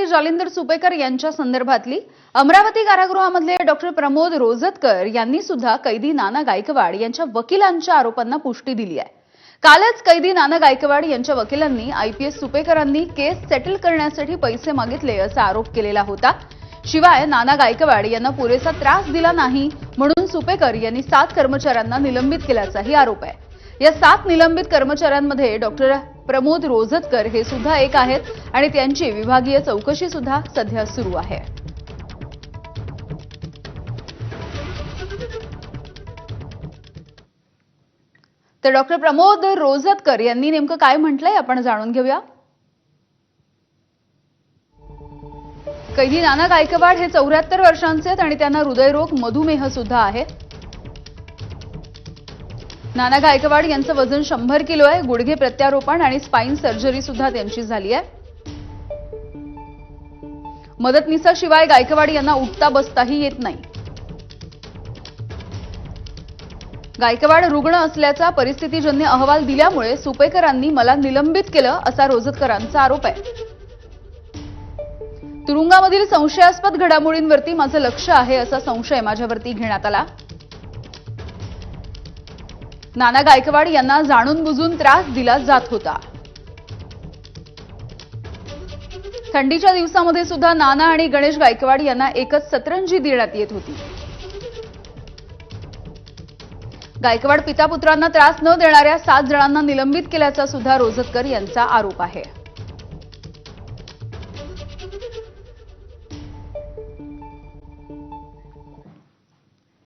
अधिकारी जालिंदर सुपेकर यांच्या संदर्भातली अमरावती कारागृहामधले डॉक्टर प्रमोद रोजतकर यांनी सुद्धा कैदी नाना गायकवाड यांच्या वकिलांच्या आरोपांना पुष्टी दिली आहे. कालच कैदी नाना गायकवाड यांच्या वकिलांनी आयपीएस सुपेकरांनी केस सेटल करण्यासाठी पैसे मागितले असा आरोप केलेला होता. शिवाय नाना गायकवाड यांना पुरेसा त्रास दिला नाही म्हणून सुपेकर यांनी सात कर्मचाऱ्यांना निलंबित केल्याचाही आरोप आहे. या सात निलंबित कर्मचाऱ्यांमध्ये डॉक्टर प्रमोद रोजतकर हे सुद्धा एक आहेत आणि त्यांची विभागीय चौकशी सुद्धा सध्या सुरू आहे. तर डॉक्टर प्रमोद रोजतकर यांनी नेमकं काय म्हटलंय आपण जाणून घेऊया. कैदी नाना गायकवाड हे चौऱ्याहत्तर वर्षांचे आहेत आणि त्यांना हृदयरोग मधुमेह सुद्धा आहे. नाना गायकवाड यांचं वजन शंभर किलो आहे. गुडघे प्रत्यारोपण आणि स्पाईन सर्जरी सुद्धा त्यांची झाली आहे. मदतनीसाशिवाय गायकवाड यांना उठता बसताही येत नाही. गायकवाड रुग्ण असल्याचा परिस्थितीजन्य अहवाल दिल्यामुळे सुपेकरांनी मला निलंबित केलं असा रोजतकरांचा आरोप आहे. तुरुंगामधील संशयास्पद घडामोडींवरती माझं लक्ष आहे असा संशय माझ्यावरती घेण्यात आला. नाना गायकवाड यांना जाणून बुजून त्रास दिला जात होता. थंडीच्या दिवसामध्ये सुद्धा नाना आणि गणेश गायकवाड यांना एकच सतरंजी देण्यात येत होती. गायकवाड पिता पुत्रांना त्रास न देणाऱ्या सात जणांना निलंबित केल्याचा सुद्धा रोजतकर यांचा आरोप आहे.